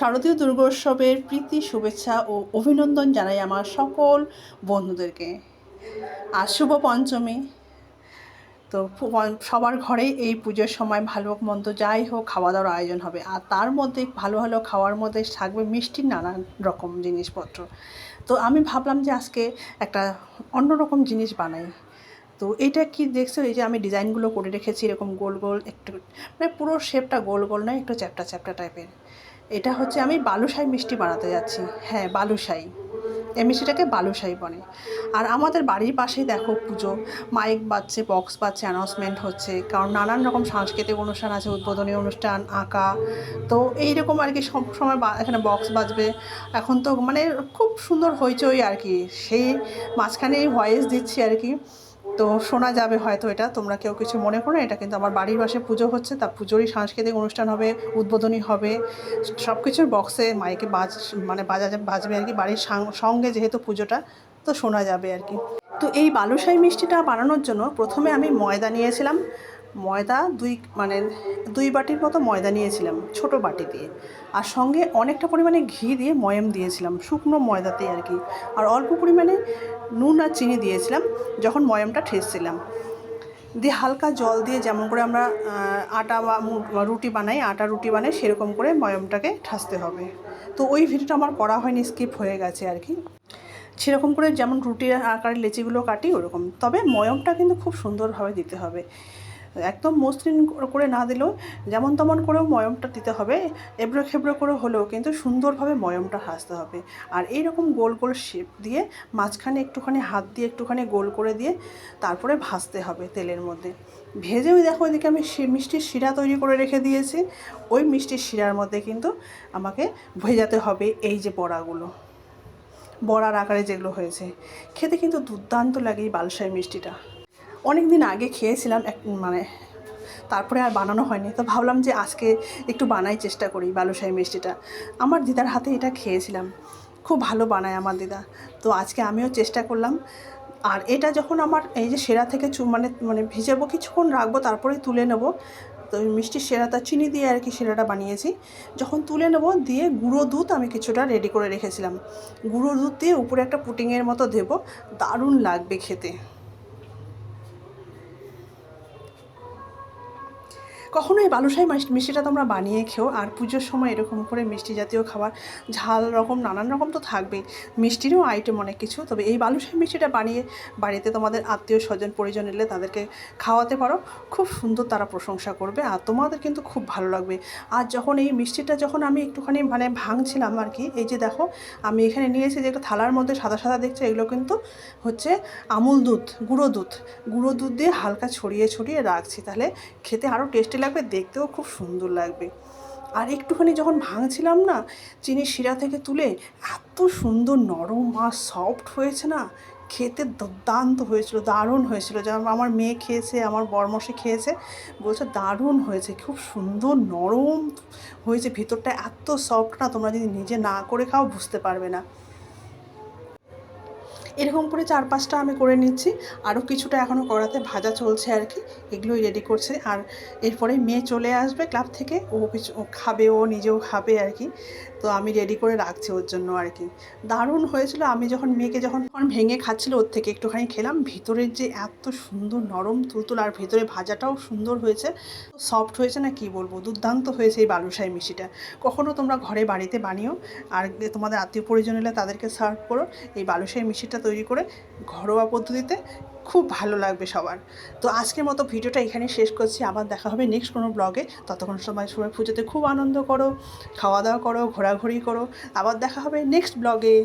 শারদীয় দুর্গোৎসবের প্রীতি, শুভেচ্ছা ও অভিনন্দন জানাই আমার সকল বন্ধুদেরকে। আর শুভ পঞ্চমী। তো সবার ঘরেই এই পুজোর সময় ভালো মন্দ যাই হোক খাওয়া দাওয়ার আয়োজন হবে। আর তার মধ্যে ভালো ভালো খাওয়ার মধ্যে থাকবে মিষ্টির নানান রকম জিনিসপত্র। তো আমি ভাবলাম যে আজকে একটা অন্যরকম জিনিস বানাই। তো এটা কি দেখছ? এই যে আমি ডিজাইনগুলো করে রেখেছি, এরকম গোল গোল একটু মানে পুরো শেপটা গোল গোল নয়, একটু চ্যাপটা চ্যাপটা টাইপের এটা হচ্ছে আমি বালুশাই মিষ্টি বানাতে যাচ্ছি। হ্যাঁ বালুশাই। এই মিষ্টিটাকে বালুশাই বলে। আর আমাদের বাড়ির পাশেই দেখো পুজো। মাইক বাজছে, বক্স বাজছে অ্যানাউন্সমেন্ট হচ্ছে। কারণ নানান রকম সাংস্কৃতিক অনুষ্ঠান আছে, উদ্বোধনী অনুষ্ঠান, আঁকা। তো এইরকম আর কি সব সময় এখানে বক্স বাজবে। এখন তো মানে খুব সুন্দর হইচই আর কি। সেই মাঝখানেই ভয়েস দিচ্ছি আর কি। তো শোনা যাবে হয়তো এটা, তোমরা কেউ কিছু মনে করো এটা কিন্তু আমার বাড়ির পাশে পুজো হচ্ছে, তা পুজোরই সাংস্কৃতিক অনুষ্ঠান হবে, উদ্বোধনী হবে সব কিছুর বক্সে মাইকে বাজ মানে বাজা বাজবে আর কি, বাড়ির সঙ্গে যেহেতু পুজোটা, তো শোনা যাবে আর কি। তো এই বালুশাই মিষ্টিটা বানানোর জন্য প্রথমে আমি ময়দা নিয়েছিলাম ময়দা দুই মানে দুই বাটির মতো ময়দা নিয়েছিলাম, ছোট বাটি দিয়ে। আর সঙ্গে অনেকটা পরিমাণে ঘি দিয়ে ময়ম দিয়েছিলাম, শুকনো ময়দাতে আর কি। আর অল্প পরিমাণে নুন আর চিনি দিয়েছিলাম, যখন ময়মটা ঠেসছিলাম। দিয়ে হালকা জল দিয়ে যেমন করে আমরা আটা বা রুটি বানাই, আটা রুটি বানাই সেরকম করে ময়মটাকে ঠাসতে হবে। তো ওই ভিডিওটা আমার করা হয়নি, স্কিপ হয়ে গেছে আর কি। সেরকম করে যেমন রুটির আকারে লেচিগুলো কাটি, ওরকম। তবে ময়মটা কিন্তু খুব সুন্দরভাবে দিতে হবে। একদম মসৃণ করে না দিলেও যেমন তেমন করেও ময়মটা দিতে হবে এবড়ো খেবড়ো করে হলেও কিন্তু সুন্দরভাবে ময়মটা হাসতে হবে। আর এই রকম গোল গোল শেপ দিয়ে মাঝখানে একটুখানি হাত দিয়ে একটুখানি গোল করে দিয়ে তারপরে ভাজতে হবে তেলের মধ্যে। ভেজে ওই দেখো ওইদিকে আমি মিষ্টির শিরা তৈরি করে রেখে দিয়েছি। ওই মিষ্টির শিরার মধ্যে কিন্তু আমাকে ভেজাতে হবে এই যে বড়াগুলো। বড়ার আকারে যেগুলো হয়েছে। খেতে কিন্তু দুর্দান্ত লাগে এই বালসাই মিষ্টিটা। অনেক দিন আগে খেয়েছিলাম এক মানে তারপরে আর বানানো হয়নি। তো ভাবলাম যে আজকে একটু বানাই চেষ্টা করি বালুশাহী মিষ্টিটা। আমার দিদার হাতে এটা খেয়েছিলাম। খুব ভালো বানায় আমার দিদা। তো আজকে আমিও চেষ্টা করলাম। আর এটা যখন আমার এই যে সেরা থেকে চু মানে মানে ভিজাবো কিছুক্ষণ রাখব তারপরে তুলে নেব। তো মিষ্টির সেরাটা, চিনি দিয়ে আর কি সেরাটা বানিয়েছি। যখন তুলে নেব, দিয়ে গুঁড়ো দুধ আমি কিছুটা রেডি করে রেখেছিলাম। গুঁড়ো দুধ দিয়ে উপরে একটা পুটিংয়ের মতো দেবো। দারুণ লাগবে খেতে। কখনো এই বালুশাহী মিষ্টিটা তোমরা বানিয়ে খেও। আর পুজোর সময় এরকম করে মিষ্টি জাতীয় খাবার, ঝাল রকম, নানান রকম তো থাকবেই। মিষ্টিরও আইটেম অনেক কিছু। তবে এই বালুশাহী মিষ্টিটা বানিয়ে বাড়িতে তোমাদের আত্মীয়, স্বজন, পরিজন এলে তাদেরকে খাওয়াতে পারো। খুব সুন্দর তারা প্রশংসা করবে। আর তোমাদের কিন্তু খুব ভালো লাগবে। আর যখন এই মিষ্টিটা যখন আমি একটুখানি মানে ভাঙছিলাম আর কি, এই যে দেখো, আমি এখানে নিয়েছি যে একটা থালার মধ্যে সাদা সাদা দেখছ? এগুলো কিন্তু হচ্ছে আমুল দুধ, গুঁড়ো দুধ। গুঁড়ো দুধ দিয়ে হালকা ছড়িয়ে ছড়িয়ে রাখছি। তাহলে খেতে আরও টেস্টি লাগবে দেখতেও খুব সুন্দর লাগবে। আর একটুখানি যখন ভাঙছিলাম না চিনি শিরা থেকে তুলে এত সুন্দর নরম আর সফট হয়েছে না, খেতে দুর্দান্ত হয়েছিল, দারুণ হয়েছিল। যেমন আমার মেয়ে খেয়েছে, আমার বরমশে খেয়েছে, বলছে দারুণ হয়েছে, খুব সুন্দর নরম হয়েছে, ভিতরটা এত সফট না, তোমরা যদি নিজে না করে খাও, বুঝতে পারবে না। এরকম করে চার পাঁচটা আমি করে নিচ্ছি। আরও কিছুটা এখনও করাতে ভাজা চলছে আর কি। এগুলোই রেডি করছে। আর এরপরে মেয়ে চলে আসবে ক্লাব থেকে। ও কিছু খাবে, ও নিজেও খাবে আর কি। তো আমি রেডি করে রাখছি ওর জন্য আর কি। দারুণ হয়েছিল। আমি যখন মেয়েকে যখন ভেঙে খাচ্ছিল ওর থেকে একটুখানি খেলাম। ভিতরের যে এত সুন্দর নরম তুলতুল আর ভেতরে ভাজাটাও সুন্দর হয়েছে। সফট হয়েছে না কি বলব? দুর্দান্ত হয়েছে এই বালুশাই মিষ্টিটা। কখনও তোমরা ঘরে বাড়িতে বানিও। আর তোমাদের আত্মীয় পরিজন এলে তাদেরকে সার্ভ করো। এই বালুশাই মিষ্টিটা তৈরি করে ঘরোয়া পদ্ধতিতে খুব ভালো লাগবে সবার। তো আজকের মতো ভিডিওটা এখানে শেষ করছি। আবার দেখা হবে নেক্সট কোনো ব্লগে ততক্ষণ সময় সবাই পুজোতে খুব আনন্দ করো, খাওয়া দাওয়া করো, ঘোরাঘুরি করো। আবার দেখা হবে নেক্সট ব্লগে